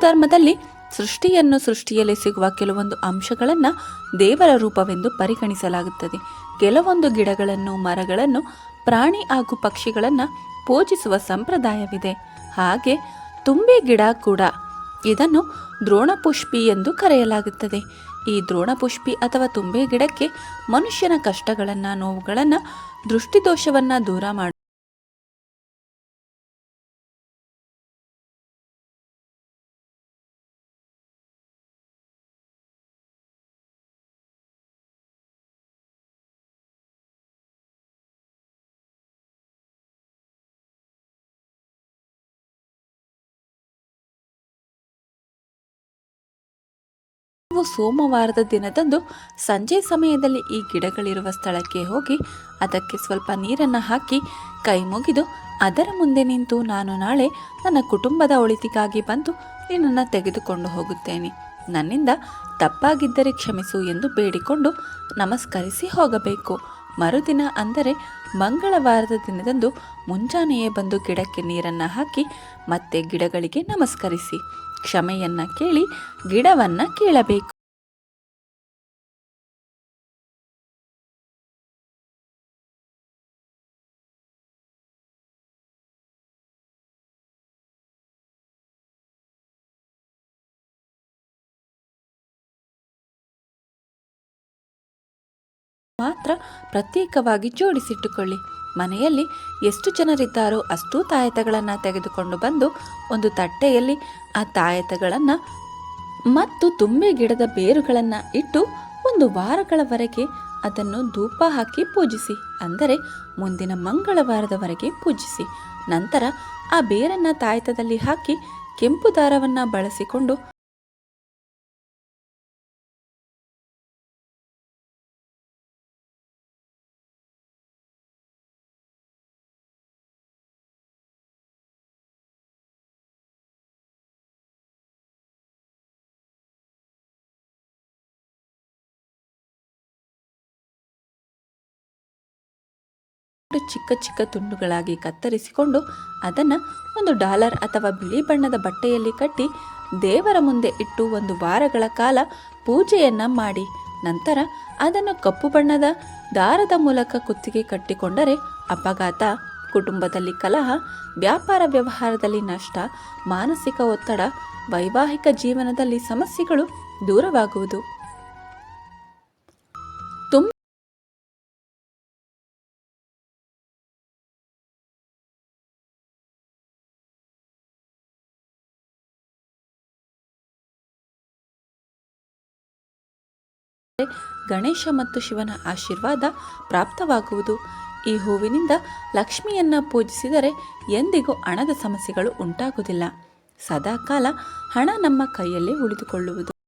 ಧರ್ಮದಲ್ಲಿ ಸೃಷ್ಟಿಯನ್ನು ಸೃಷ್ಟಿಯಲ್ಲಿ ಸಿಗುವ ಕೆಲವೊಂದು ಅಂಶಗಳನ್ನು ದೇವರ ರೂಪವೆಂದು ಪರಿಗಣಿಸಲಾಗುತ್ತದೆ. ಕೆಲವೊಂದು ಗಿಡಗಳನ್ನು, ಮರಗಳನ್ನು, ಪ್ರಾಣಿ ಹಾಗೂ ಪಕ್ಷಿಗಳನ್ನು ಪೂಜಿಸುವ ಸಂಪ್ರದಾಯವಿದೆ. ಹಾಗೆ ತುಂಬೆ ಗಿಡ ಕೂಡ ಇದನ್ನು ದ್ರೋಣಪುಷ್ಪಿ ಎಂದು ಕರೆಯಲಾಗುತ್ತದೆ. ಈ ದ್ರೋಣಪುಷ್ಪಿ ಅಥವಾ ತುಂಬೆ ಗಿಡಕ್ಕೆ ಮನುಷ್ಯನ ಕಷ್ಟಗಳನ್ನು, ನೋವುಗಳನ್ನು, ದೃಷ್ಟಿದೋಷವನ್ನು ದೂರ ಮಾಡಿ ನೀವು ಸೋಮವಾರದ ದಿನದಂದು ಸಂಜೆ ಸಮಯದಲ್ಲಿ ಈ ಗಿಡಗಳಿರುವ ಸ್ಥಳಕ್ಕೆ ಹೋಗಿ ಅದಕ್ಕೆ ಸ್ವಲ್ಪ ನೀರನ್ನು ಹಾಕಿ ಕೈ ಮುಗಿದು ಅದರ ಮುಂದೆ ನಿಂತು ನಾನು ನಾಳೆ ನನ್ನ ಕುಟುಂಬದ ಒಳಿತಿಗಾಗಿ ಬಂದು ನಿನ್ನನ್ನು ತೆಗೆದುಕೊಂಡು ಹೋಗುತ್ತೇನೆ. ನನ್ನಿಂದ ತಪ್ಪಾಗಿದ್ದರೆ ಕ್ಷಮಿಸು ಎಂದು ಬೇಡಿಕೊಂಡು ನಮಸ್ಕರಿಸಿ ಹೋಗಬೇಕು. ಮರುದಿನ ಅಂದರೆ ಮಂಗಳವಾರದ ದಿನದಂದು ಮುಂಜಾನೆಯೇ ಬಂದು ಗಿಡಕ್ಕೆ ನೀರನ್ನು ಹಾಕಿ ಮತ್ತೆ ಗಿಡಗಳಿಗೆ ನಮಸ್ಕರಿಸಿ. ಕ್ಷಮೆಯನ್ನ ಕೇಳಿ ಗಿಡವನ್ನ ಕೀಳಬೇಕು. ಮಾತ್ರ ಪ್ರತ್ಯೇಕವಾಗಿ ಜೋಡಿಸಿಟ್ಟುಕೊಳ್ಳಿ. ಮನೆಯಲ್ಲಿ ಎಷ್ಟು ಜನರಿದ್ದಾರೋ ಅಷ್ಟೂ ತಾಯತಗಳನ್ನು ತೆಗೆದುಕೊಂಡು ಬಂದು ಒಂದು ತಟ್ಟೆಯಲ್ಲಿ ಆ ತಾಯತಗಳನ್ನು ಮತ್ತು ತುಂಬೆ ಗಿಡದ ಬೇರುಗಳನ್ನು ಇಟ್ಟು ಒಂದು ವಾರಗಳವರೆಗೆ ಅದನ್ನು ಧೂಪ ಹಾಕಿ ಪೂಜಿಸಿ. ಅಂದರೆ ಮುಂದಿನ ಮಂಗಳವಾರದವರೆಗೆ ಪೂಜಿಸಿ. ನಂತರ ಆ ಬೇರನ್ನು ತಾಯತದಲ್ಲಿ ಹಾಕಿ ಕೆಂಪು ದಾರವನ್ನು ಬಳಸಿಕೊಂಡು ಚಿಕ್ಕ ಚಿಕ್ಕ ತುಂಡುಗಳಾಗಿ ಕತ್ತರಿಸಿಕೊಂಡು ಅದನ್ನು ಒಂದು ಡಾಲರ್ ಅಥವಾ ಬಿಳಿ ಬಣ್ಣದ ಬಟ್ಟೆಯಲ್ಲಿ ಕಟ್ಟಿ ದೇವರ ಮುಂದೆ ಇಟ್ಟು ಒಂದು ವಾರಗಳ ಕಾಲ ಪೂಜೆಯನ್ನ ಮಾಡಿ. ನಂತರ ಅದನ್ನು ಕಪ್ಪು ಬಣ್ಣದ ದಾರದ ಮೂಲಕ ಕುತ್ತಿಗೆ ಕಟ್ಟಿಕೊಂಡರೆ ಅಪಘಾತ, ಕುಟುಂಬದಲ್ಲಿ ಕಲಹ, ವ್ಯಾಪಾರ ವ್ಯವಹಾರದಲ್ಲಿ ನಷ್ಟ, ಮಾನಸಿಕ ಒತ್ತಡ, ವೈವಾಹಿಕ ಜೀವನದಲ್ಲಿ ಸಮಸ್ಯೆಗಳು ದೂರವಾಗುವುದು. ಗಣೇಶ ಮತ್ತು ಶಿವನ ಆಶೀರ್ವಾದ ಪ್ರಾಪ್ತವಾಗುವುದು. ಈ ಹೂವಿನಿಂದ ಲಕ್ಷ್ಮಿಯನ್ನು ಪೂಜಿಸಿದರೆ ಎಂದಿಗೂ ಹಣದ ಸಮಸ್ಯೆಗಳು ಉಂಟಾಗುವುದಿಲ್ಲ. ಸದಾಕಾಲ ಹಣ ನಮ್ಮ ಕೈಯಲ್ಲೇ ಉಳಿದುಕೊಳ್ಳುವುದು.